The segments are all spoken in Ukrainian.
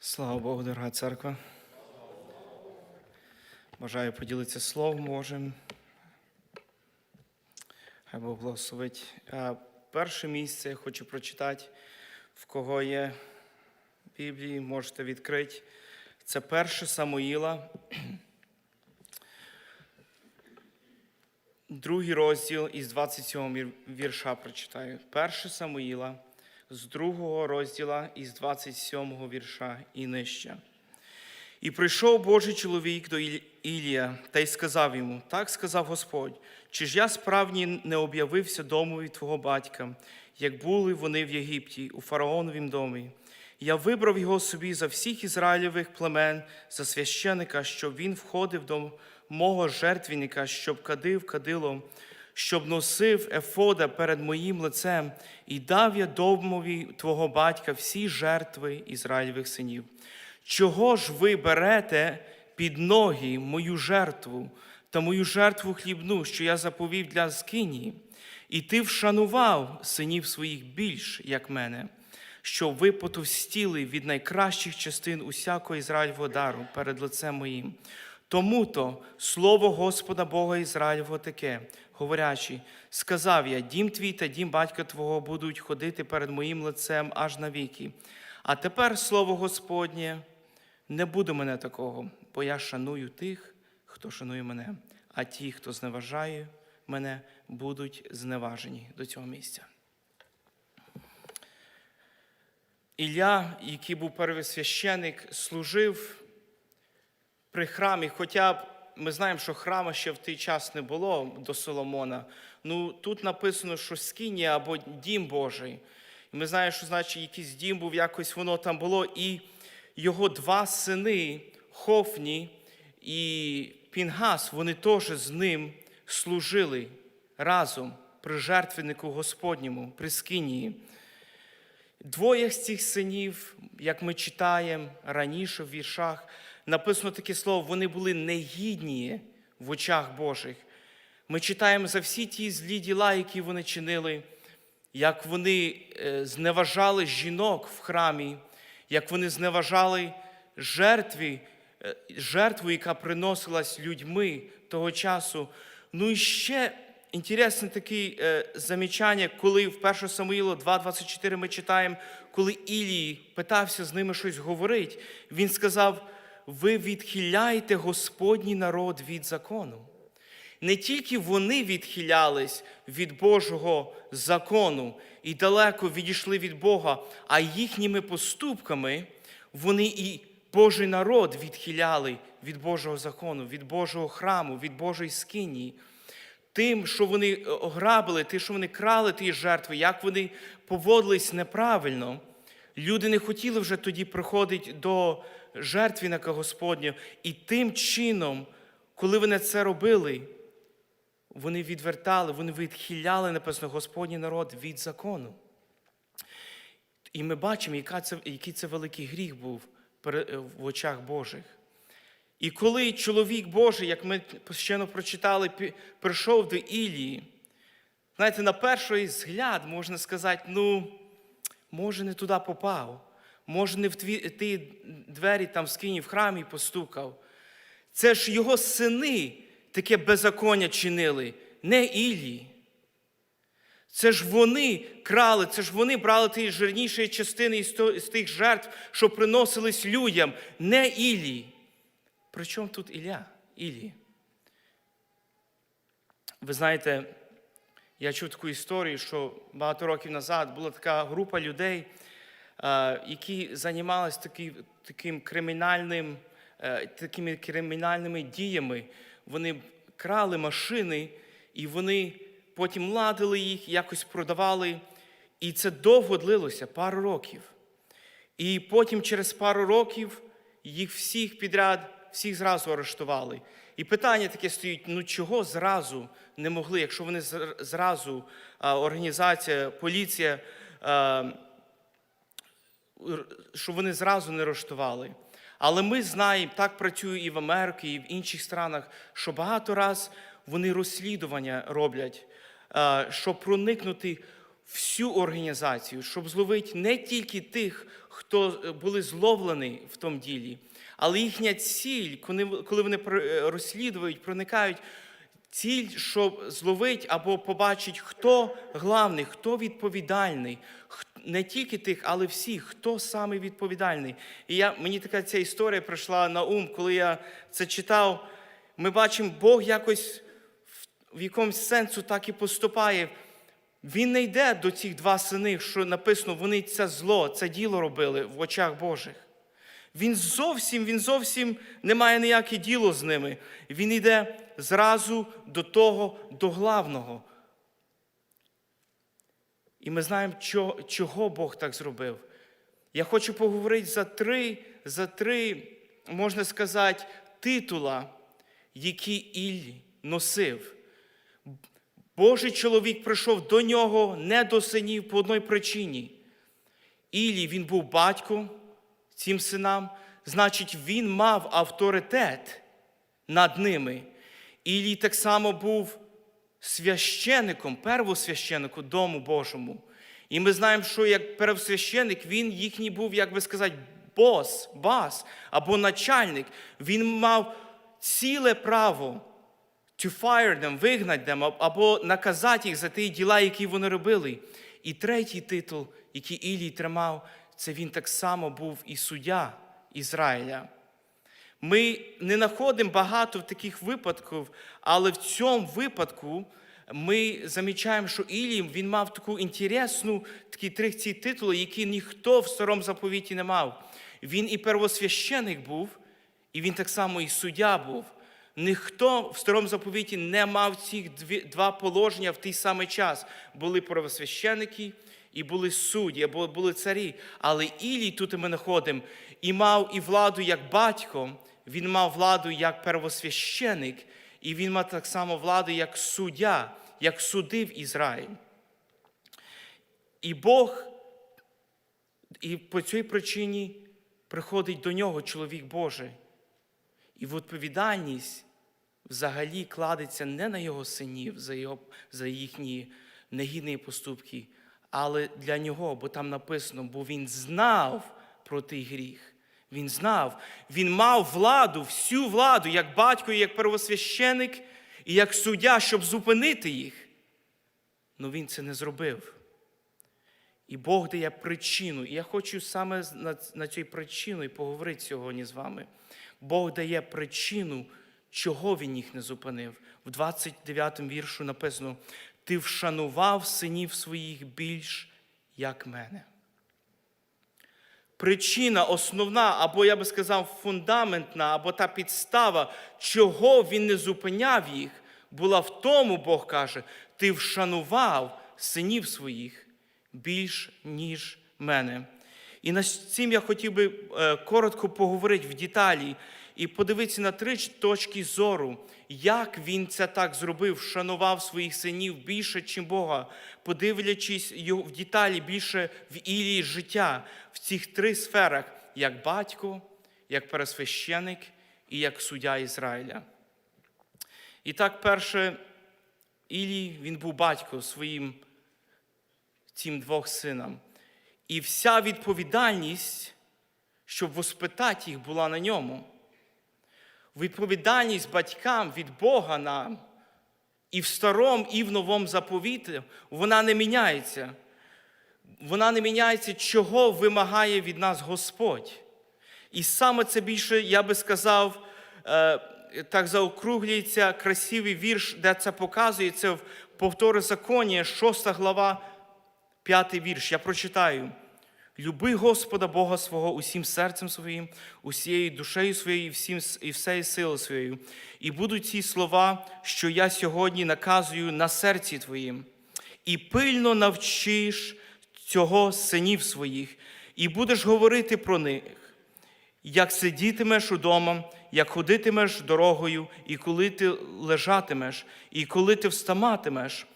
Слава Богу, дорога церква. Бажаю поділитися Словом Божим. Хай Бог благословить. Перше місце я хочу прочитати, в кого є Біблії, можете відкрити. Це перше Самуїла, другий розділ із 27 вір- вірша прочитаю. Перше Самуїла з другого розділа із 27 вірша і нижче. І прийшов Божий чоловік до Ілія та й сказав йому: Так сказав Господь, чи ж я справді не об'явився домові твого батька, як були вони в Єгипті, у фараоновім домі? Я вибрав його собі за всіх ізраїльових племен, за священика, щоб він входив до мого жертвенника, щоб кадив кадилом, щоб носив ефода перед моїм лицем, і дав я домові твого батька всі жертви Ізраїльових синів. Чого ж ви берете під ноги мою жертву та мою жертву хлібну, що я заповів для скинії? І ти вшанував синів своїх більш, як мене, щоб ви потовстіли від найкращих частин усякого Ізраїльового дару перед лицем моїм. Тому то слово Господа Бога Ізраїльового таке, говорячи, сказав я, дім твій та дім батька твого будуть ходити перед моїм лицем аж навіки. А тепер слово Господнє, не буде мене такого, бо я шаную тих, хто шанує мене, а ті, хто зневажає мене, будуть зневажені до цього місця. Ілля, який був первосвященик, служив при храмі, хоча б ми знаємо, що храма ще в той час не було до Соломона. Ну тут написано, що скинія або дім Божий. І ми знаємо, що значить якийсь дім був, якось воно там було. І його два сини, Хофні і Пінгас, вони теж з ним служили разом при жертвеннику Господньому, при скинії. Двоє з цих синів, як ми читаємо раніше в віршах, написано таке слово, вони були негідні в очах Божих. Ми читаємо за всі ті злі діла, які вони чинили, як вони е, зневажали жінок в храмі, як вони зневажали жертві, е, жертву, яка приносилась людьми того часу. Ну і ще інтересне таке е, замічання, коли в 1 Самуїлу 2.24 ми читаємо, коли Ілій питався з ними щось говорити, він сказав: ви відхиляєте Господній народ від закону. Не тільки вони відхилялись від Божого закону і далеко відійшли від Бога, а їхніми поступками вони і Божий народ відхиляли від Божого закону, від Божого храму, від Божої скинії. Тим, що вони ограбили, тим, що вони крали ті жертви, як вони поводились неправильно. Люди не хотіли вже тоді приходити до жертвенника Господнього. І тим чином, коли вони це робили, вони відвертали, вони відхиляли, написано, Господній народ від закону. І ми бачимо, яка це, який це великий гріх був в очах Божих. І коли чоловік Божий, як ми щойно прочитали, прийшов до Ілії, знаєте, на перший взгляд можна сказати, ну, може, не туди попав, може, не в ті двері там скині в храмі постукав. Це ж його сини таке беззаконня чинили, не Ілії. Це ж вони крали, це ж вони брали ті жирніші частини з тих жертв, що приносились людям, не Ілії. Причому тут Ілля? Ілії? Ви знаєте, я чув таку історію, що багато років назад була така група людей, які займалися такі, таким кримінальним, е, такими кримінальними діями. Вони крали машини, і вони потім ладили їх, якось продавали. І це довго длилося, пару років. І потім через пару років їх всіх підряд, всіх зразу арештували. І питання таке стоїть: ну чого зразу не могли, якщо вони зразу, організація, поліція, а, р- що вони зразу не арештували. Але ми знаємо, так працює і в Америці, і в інших странах, що багато раз вони розслідування роблять, щоб проникнути всю організацію, щоб зловити не тільки тих, хто е, були зловлені в тому ділі, але їхня ціль, коли вони е, розслідують, проникають, ціль, щоб зловити або побачити, хто главний, хто відповідальний, не тільки тих, але всіх, хто саме відповідальний. І я, мені така ця історія прийшла на ум, коли я це читав. Ми бачимо, Бог якось в- якомусь сенсу так і поступає. Він не йде до цих два сини, що написано, вони це зло, це діло робили в очах Божих. Він зовсім, він зовсім не має ніяке діло з ними. Він йде зразу до того, до главного. І ми знаємо, чого Бог так зробив. Я хочу поговорити за три, за три, можна сказати, титула, які Іль носив. Божий чоловік прийшов до нього не до синів по одній причині. Ілі він був батьком цим синам, значить, він мав авторитет над ними. Ілій так само був священником, первосвященником Дому Божому. І ми знаємо, що як первосвященник, він їхній був, як би сказати, бос, бас або начальник. Він мав ціле право to fire them, вигнати them, або наказати їх за ті діла, які вони робили. І третій титул, який Ілій тримав, це він так само був і суддя Ізраїля. Ми не знаходимо багато таких випадків, але в цьому випадку ми замічаємо, що Ілій він мав таку інтересну, такі ці титули, які ніхто в старому заповіті не мав. Він і первосвященик був, і він так само і суддя був. Ніхто в старому заповіті не мав дві, два положення в той самий час. Були первосвященики і були судді, або були царі. Але Ілій тут ми знаходимо і мав і владу як батько, він мав владу як первосвященик, і він мав так само владу як суддя, як судив Ізраїль. І Бог, і по цій причині приходить до нього чоловік Божий. І відповідальність взагалі кладеться не на його синів за, його, за їхні негідні поступки, але для нього, бо там написано, бо він знав про той гріх. Він знав, він мав владу, всю владу, як батько, і як первосвященик, і як суддя, щоб зупинити їх. Але він це не зробив. І Бог дає причину. І я хочу саме на, цю причину і поговорити сьогодні з вами. Бог дає причину, чого він їх не зупинив. В 29 віршу написано: Ти вшанував синів своїх більш, як мене. Причина основна, або я би сказав, фундаментна, або та підстава, чого він не зупиняв їх, була в тому, Бог каже, ти вшанував синів своїх більш, ніж мене. І над цим я хотів би е, коротко поговорити в деталі і подивитися на три точки зору, як він це так зробив, вшанував своїх синів більше, ніж Бога, подивлячись його в деталі більше в Ілії життя в цих три сферах, як батько, як пересвященик і як суддя Ізраїля. І так, перше, Ілій, він був батько своїм цим двох синам. І вся відповідальність, щоб воспитати їх, була на ньому. Відповідальність батькам від Бога нам і в старому, і в новому заповіті, вона не міняється. Вона не міняється, чого вимагає від нас Господь. І саме це більше, я би сказав, е, так заокруглюється красивий вірш, де це показує, це в повтори законі, 6 глава, 5 вірш. Я прочитаю. Люби Господа Бога свого усім серцем своїм, усією душею своєю, всім, і всею силою своєю. І будуть ці слова, що я сьогодні наказую на серці твоїм. І пильно навчиш цього синів своїх, і будеш говорити про них, як сидітимеш удома, як ходитимеш дорогою, і коли ти лежатимеш, і коли ти встаматимеш,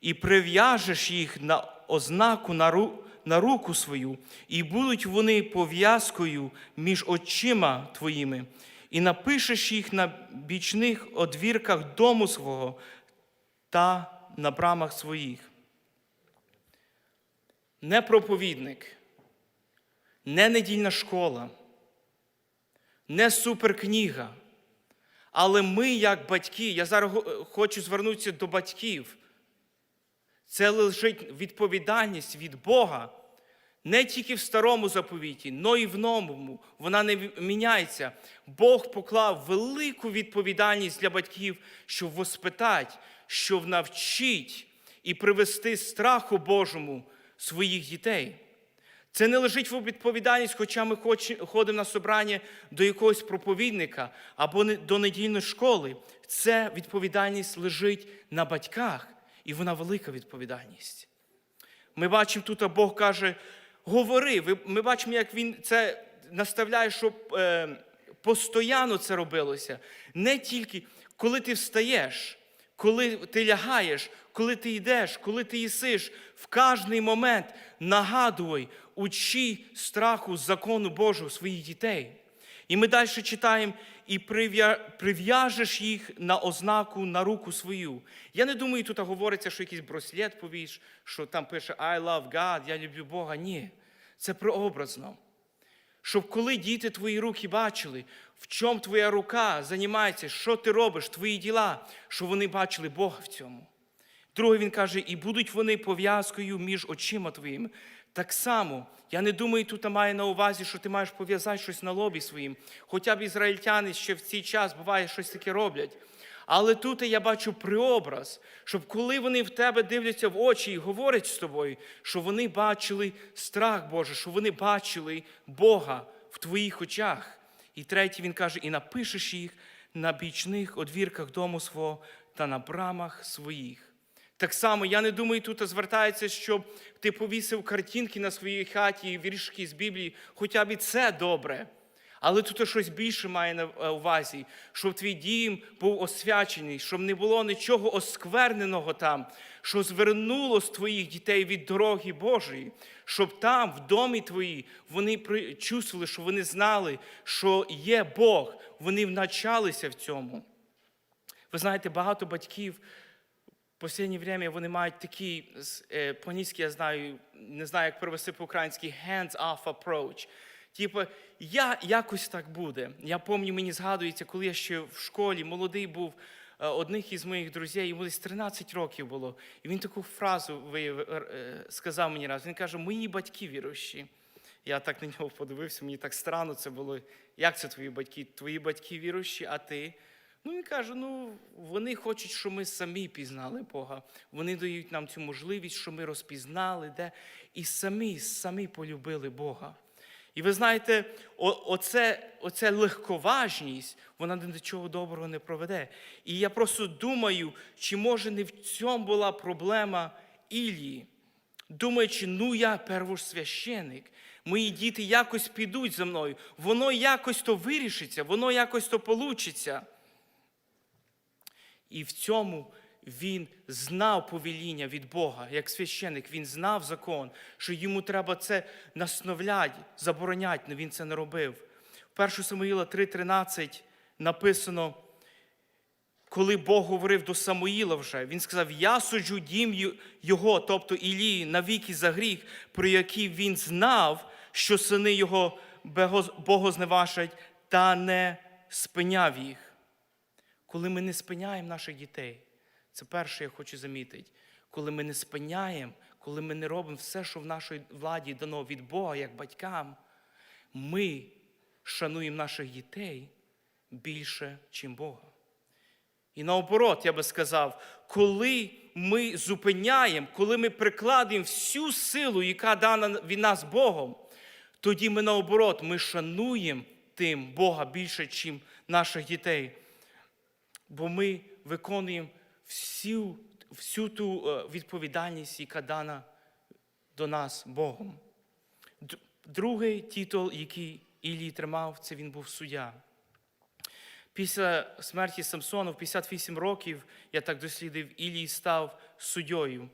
і прив'яжеш їх на ознаку на, ру, на руку свою, і будуть вони пов'язкою між очима твоїми, і напишеш їх на бічних одвірках дому свого та на брамах своїх. не проповідник, не недільна школа, не суперкнига. Але ми, як батьки, я зараз хочу звернутися до батьків. Це лежить відповідальність від Бога. Не тільки в старому заповіті, але і в новому. Вона не міняється. Бог поклав велику відповідальність для батьків, щоб воспитати, щоб навчити і привести страху Божому своїх дітей. Це не лежить в відповідальність, хоча ми ходимо на собрання до якогось проповідника або до недільної школи. Це відповідальність лежить на батьках, і вона велика відповідальність. Ми бачимо тут, а Бог каже: говори. Ми бачимо, як Він це наставляє, щоб е, постоянно це робилося. Не тільки коли ти встаєш, коли ти лягаєш, коли ти йдеш, коли ти їсиш, в кожний момент нагадуй, учи страху закону Божого своїх дітей. І ми далі читаємо, і прив'яжеш їх на ознаку на руку свою. Я не думаю, тут говориться, що якийсь браслет повіш, що там пише I love God, я люблю Бога. Ні. Це прообразно. Щоб коли діти твої руки бачили, в чому твоя рука займається, що ти робиш, твої діла, щоб вони бачили Бога в цьому. Друге, він каже, і будуть вони пов'язкою між очима твоїми. Так само, я не думаю, тут має на увазі, що ти маєш пов'язати щось на лобі своїм. Хоча б ізраїльтяни ще в цей час буває щось таке роблять. Але тут я бачу преобраз, щоб коли вони в тебе дивляться в очі і говорять з тобою, щоб вони бачили страх Божий, щоб вони бачили Бога в твоїх очах. І третє, він каже, і напишеш їх на бічних одвірках дому свого та на брамах своїх. Так само, я не думаю, тут звертається, щоб ти повісив картинки на своїй хаті, віршки з Біблії, хоча б і це добре. Але тут щось більше має на е, увазі, щоб твій дім був освячений, щоб не було нічого оскверненого там, що звернуло з твоїх дітей від дороги Божої, щоб там, в домі твої, вони чувствували, що вони знали, що є Бог, вони навчалися в цьому. Ви знаєте, багато батьків в останнє время вони мають такий, з- е, по-англійськи я знаю, не знаю, як перевести по-українськи, hands-off approach. Типу, я якось так буде. Я пам'ятаю, мені згадується, коли я ще в школі молодий був, е, одних із моїх друзів, йому десь 13 років було. І він таку фразу виявив, е, сказав мені раз. Він каже, мої батьки віруючі. Я так на нього подивився, мені так странно це було. Як це твої батьки? Твої батьки віруючі, а ти? Ну, він каже: ну, вони хочуть, щоб ми самі пізнали Бога. Вони дають нам цю можливість, щоб ми розпізнали, де і самі, самі полюбили Бога. І ви знаєте, оце, оце легковажність, вона ні до чого доброго не проведе. І я просто думаю, чи може не в цьому була проблема Ілії, думаючи, ну я первосвященик, мої діти якось підуть за мною, воно якось то вирішиться, воно якось то получиться. І в цьому він знав повеління від Бога, як священик, він знав закон, що йому треба це настановляти, забороняти, але він це не робив. В 1 Самуїла 3:13 написано, коли Бог говорив до Самуїла вже, він сказав: Я суджу дім його, тобто Ілії, навіки за гріх, про який він знав, що сини його богозневажать, та не спиняв їх коли ми не спиняємо наших дітей, це перше, я хочу замітити. Коли ми не спиняємо, коли ми не робимо все, що в нашій владі дано від Бога, як батькам, ми шануємо наших дітей більше, ніж Бога. І наоборот, я би сказав, коли ми зупиняємо, коли ми прикладаємо всю силу, яка дана від нас Богом, тоді ми наоборот, ми шануємо тим Бога більше, ніж наших дітей. Бо ми виконуємо всю, всю ту е, відповідальність, яка дана до нас Богом. Другий титул, який Ілій тримав, це він був суддя. Після смерті Самсона в 58 років, я так дослідив, Ілій став суддєю.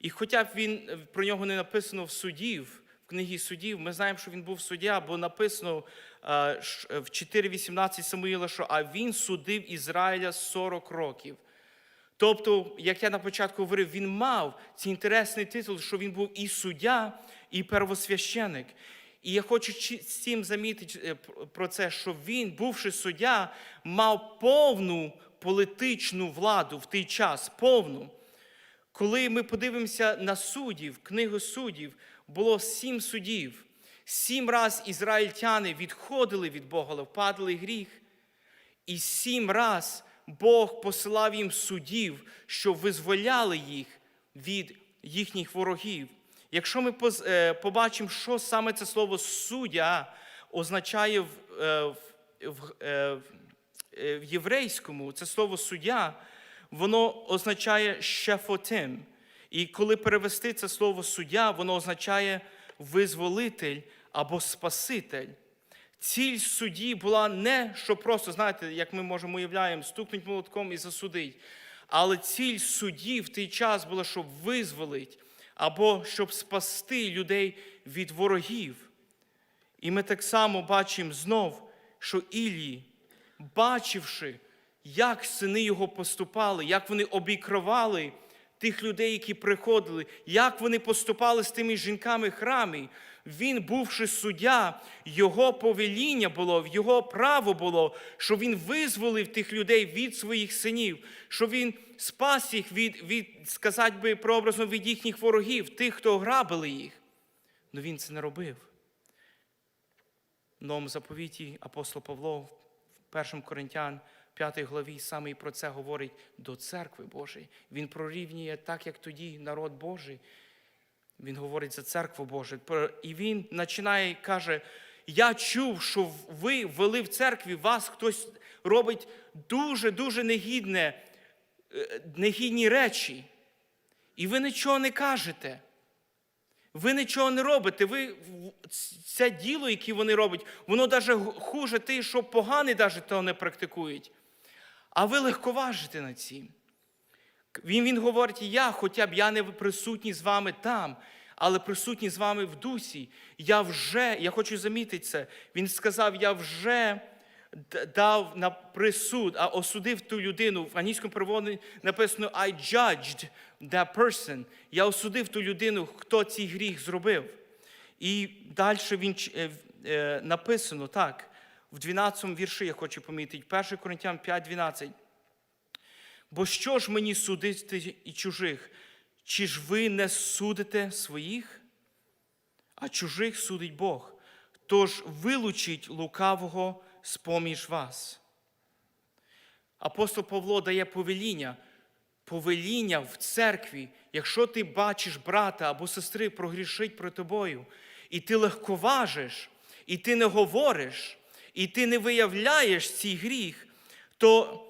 І хоча б він е, про нього не написано в судів, в книгі судів, ми знаємо, що він був суддя, бо написано е, в 4.18 Самуїла, що а він судив Ізраїля 40 років. Тобто, як я на початку говорив, він мав цей інтересний титул, що він був і суддя, і первосвященик. І я хочу цим замітити е, про це, що він, бувши суддя, мав повну політичну владу в той час, повну. Коли ми подивимося на суддів, книгу суддів, було сім суддів. Сім раз ізраїльтяни відходили від Бога, впадали в гріх. І сім раз Бог посилав їм суддів, що визволяли їх від їхніх ворогів. Якщо ми е, побачимо, що саме це слово суддя означає в, е, в, в- е, в єврейському, це слово суддя, воно означає шефотим. І коли перевести це слово суддя, воно означає визволитель або спаситель. Ціль судді була не, що просто, знаєте, як ми можемо уявляємо, стукнуть молотком і засудить. Але ціль судді в той час була, щоб визволити або щоб спасти людей від ворогів. І ми так само бачимо знов, що Ілії, бачивши, як сини його поступали, як вони обікривали тих людей, які приходили, як вони поступали з тими жінками в храмі, він, бувши суддя, його повеління було, його право було, що він визволив тих людей від своїх синів, що він спас їх від, від сказати би прообразно, від їхніх ворогів, тих, хто грабили їх. Але він це не робив. В новому заповіті апостол Павло в 1 Коринтян 5 главі саме і про це говорить до церкви Божої. Він прорівнює так, як тоді народ Божий. Він говорить за церкву Божу. І він починає і каже: Я чув, що ви ввели в церкві, вас хтось робить дуже-дуже негідне, е, негідні речі. І ви нічого не кажете. Ви нічого не робите. Ви це діло, яке вони роблять, воно навіть хуже те, що погані навіть того не практикують. А ви легковажите над цим. Він, він говорить, я, хоча б я не присутній з вами там, але присутній з вами в дусі. Я вже, я хочу замітити це. Він сказав, я вже дав на присуд, а осудив ту людину. В англійському переводі написано I judged that person. Я осудив ту людину, хто цей гріх зробив. І далі він е, е, написано так. В 12 вірші я хочу помітити, 1 Коринтян 5:12. Бо що ж мені судити і чужих? Чи ж ви не судите своїх? А чужих судить Бог. Тож вилучіть лукавого з поміж вас. Апостол Павло дає повеління, повеління в церкві, якщо ти бачиш брата або сестри прогрішить проти тобою, і ти легковажиш, і ти не говориш, і ти не виявляєш цей гріх, то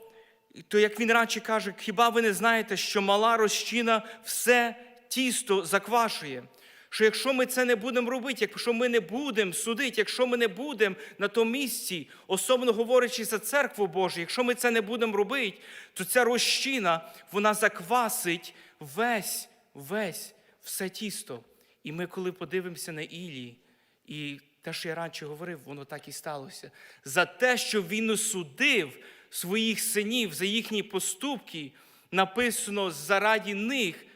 то як він радше каже, хіба ви не знаєте, що мала розчина все тісто заквашує? Що якщо ми це не будемо робити, якщо ми не будемо судити, якщо ми не будемо на тому місці, особливо говорячи за церкву Божу, якщо ми це не будемо робити, то ця розчина, вона заквасить весь, весь, все тісто. І ми, коли подивимося на Ілії, і те, що я раніше говорив, воно так і сталося. За те, що він осудив своїх синів за їхні поступки, написано заради них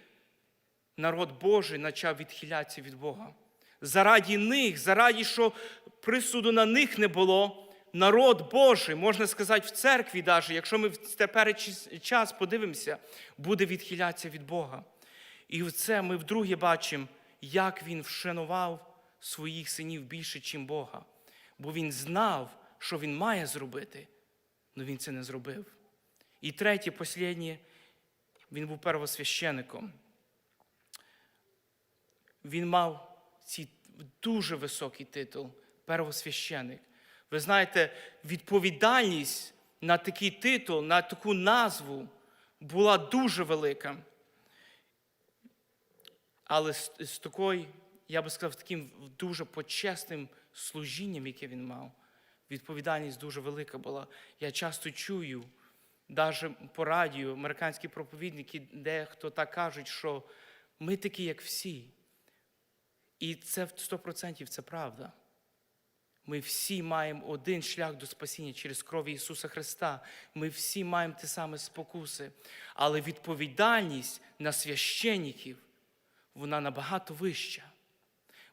народ Божий почав відхилятися від Бога. Заради них, заради, що присуду на них не було, народ Божий, можна сказати, в церкві, навіть, якщо ми в теперішній час подивимося, буде відхилятися від Бога. І в це ми вдруге бачимо, як він вшанував своїх синів більше, ніж Бога. Бо він знав, що він має зробити, але він це не зробив. І третє, останнє, він був первосвященником. Він мав цей дуже високий титул первосвященик. Ви знаєте, відповідальність на такий титул, на таку назву була дуже велика. Але з, з такою, я би сказав, таким дуже почесним служінням, яке він мав, відповідальність дуже велика була. Я часто чую, навіть по радіо, американські проповідники, дехто так кажуть, що ми такі, як всі. І це в 100% це правда. Ми всі маємо один шлях до спасіння через кров Ісуса Христа. Ми всі маємо ті самі спокуси. Але відповідальність на священників, вона набагато вища.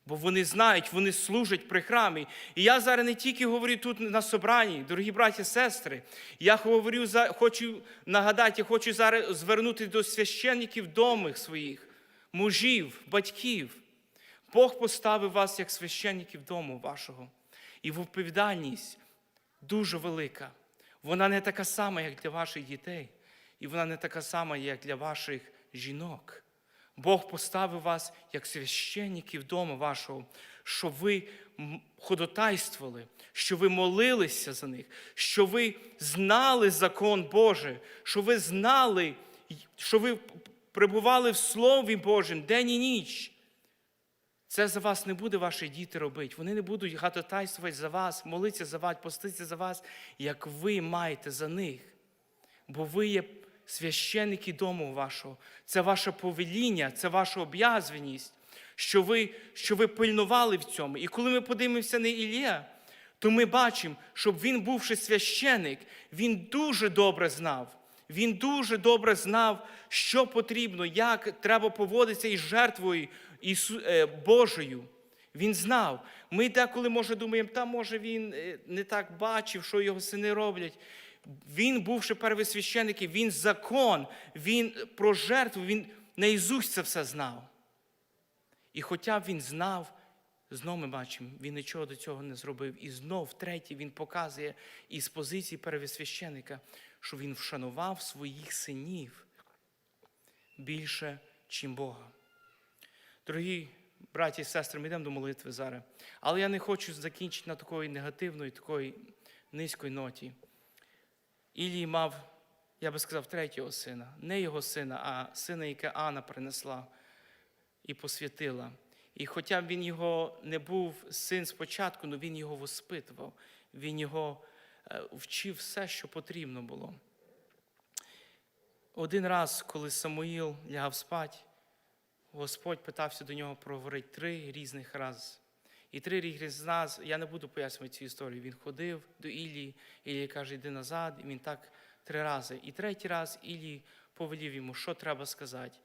Бо вони знають, вони служать при храмі. І я зараз не тільки говорю тут на собранні, дорогі браті і сестри. Я говорю, за- хочу нагадати, я хочу зараз звернути до священників домих своїх, мужів, батьків. Бог поставив вас як священників дому вашого. І відповідальність дуже велика. Вона не така сама, як для ваших дітей, і вона не така сама, як для ваших жінок. Бог поставив вас як священників дому вашого, щоб ви ходатайствували, що ви молилися за них, що ви знали закон Божий, що ви знали, що ви перебували в Слові Божому день і ніч. Це за вас не буде ваші діти робити. Вони не будуть ходатайствувати за вас, молитися за вас, поститися за вас, як ви маєте за них. Бо ви є священники дому вашого. Це ваше повеління, це ваша об'язаність, що ви, що ви пильнували в цьому. І коли ми подивимося на Ілія, то ми бачимо, щоб він, бувши священик, він дуже добре знав. Він дуже добре знав, що потрібно, як треба поводитися із жертвою е, Божою. Він знав. Ми деколи, може, думаємо, та може він е, не так бачив, що його сини роблять. Він, бувши первосвященником, він закон, він про жертву, він наізусть це все знав. І хоча він знав, знов ми бачимо, він нічого до цього не зробив. І знов, втретє, він показує із позиції первосвященника, що він вшанував своїх синів більше, чим Бога. Дорогі браті і сестри, ми йдемо до молитви зараз. Але я не хочу закінчити на такої негативної, такої низької ноті. Ілій мав, я би сказав, третього сина. Не його сина, а сина, яке Анна принесла і посвятила. І хоча він його не був син спочатку, але він його воспитував, він його е, вчив все, що потрібно було. Один раз, коли Самуїл лягав спать, Господь питався до нього проговорити три різних рази. І три різних раз, я не буду пояснювати цю історію. Він ходив до Ілії, Ілія каже, йди назад, і він так три рази. І третій раз Ілій повелів йому, що треба сказати.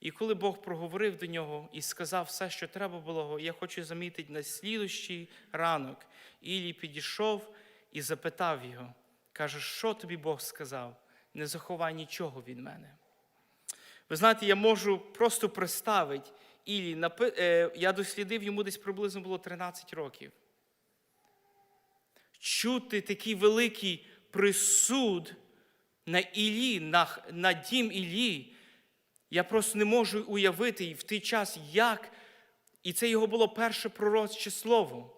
І коли Бог проговорив до нього і сказав все, що треба було, я хочу замітити на слідущий ранок. Ілій підійшов і запитав його, каже, що тобі Бог сказав? Не заховай нічого від мене. Ви знаєте, я можу просто представити Напи- е, я дослідив, йому десь приблизно було 13 років. Чути такий великий присуд на Ілі, на, на дім Ілі, я просто не можу уявити і в той час, як, і це його було перше пророче слово.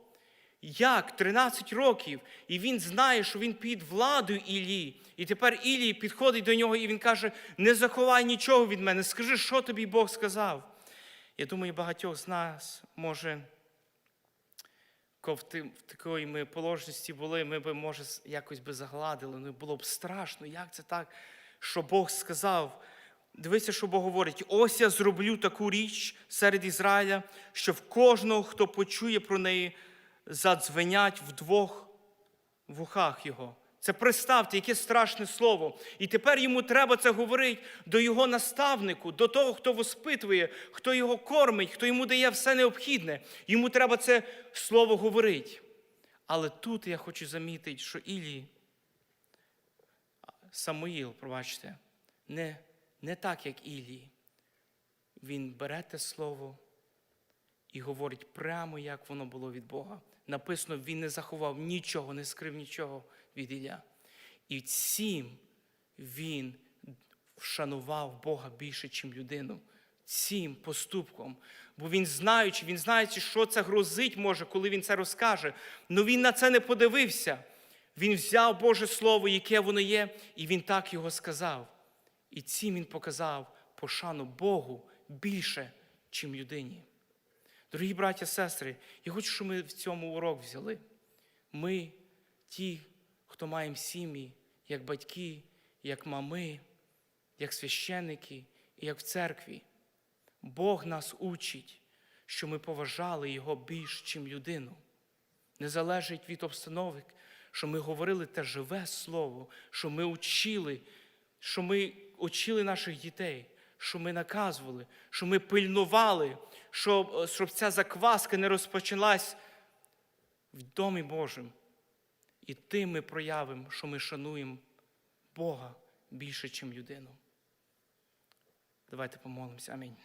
Як 13 років, і він знає, що він під владою Ілії. І тепер Ілій підходить до нього і він каже: не заховай нічого від мене, скажи, що тобі Бог сказав. Я думаю, багатьох з нас, може, в такої ми положності були, ми би, може, якось би загладили, ну було б страшно, як це так, що Бог сказав. Дивися, що Бог говорить: ось я зроблю таку річ серед Ізраїля, що в кожного, хто почує про неї, задзвенять в двох вухах його. Це представте, яке страшне слово. І тепер йому треба це говорити до його наставнику, до того, хто воспитує, хто його кормить, хто йому дає все необхідне. Йому треба це слово говорити. Але тут я хочу замітити, що Ілі, Самуїл, пробачте, не, не так, як Ілій. Він бере те слово і говорить прямо, як воно було від Бога. Написано, він не заховав нічого, не скрив нічого від Ілля. І цим він вшанував Бога більше, ніж людину. Цим поступком. Бо він знаючи, він знаючи, що це грозить може, коли він це розкаже. але він на це не подивився. Він взяв Боже Слово, яке воно є, і він так його сказав. І цим він показав пошану Богу більше, ніж людині. Дорогі браття сестри, я хочу, щоб ми в цьому урок взяли. Ми, ті, хто маємо сім'ї, як батьки, як мами, як священники і як в церкві. Бог нас учить, що ми поважали Його більш, чим людину. не залежить від обстановок, що ми говорили те живе слово, що ми учили, що ми учили наших дітей, що ми наказували, що ми пильнували, щоб, щоб ця закваска не розпочалась в Домі Божому. І тим ми проявимо, що ми шануємо Бога більше, ніж людину. Давайте помолимося. Амінь.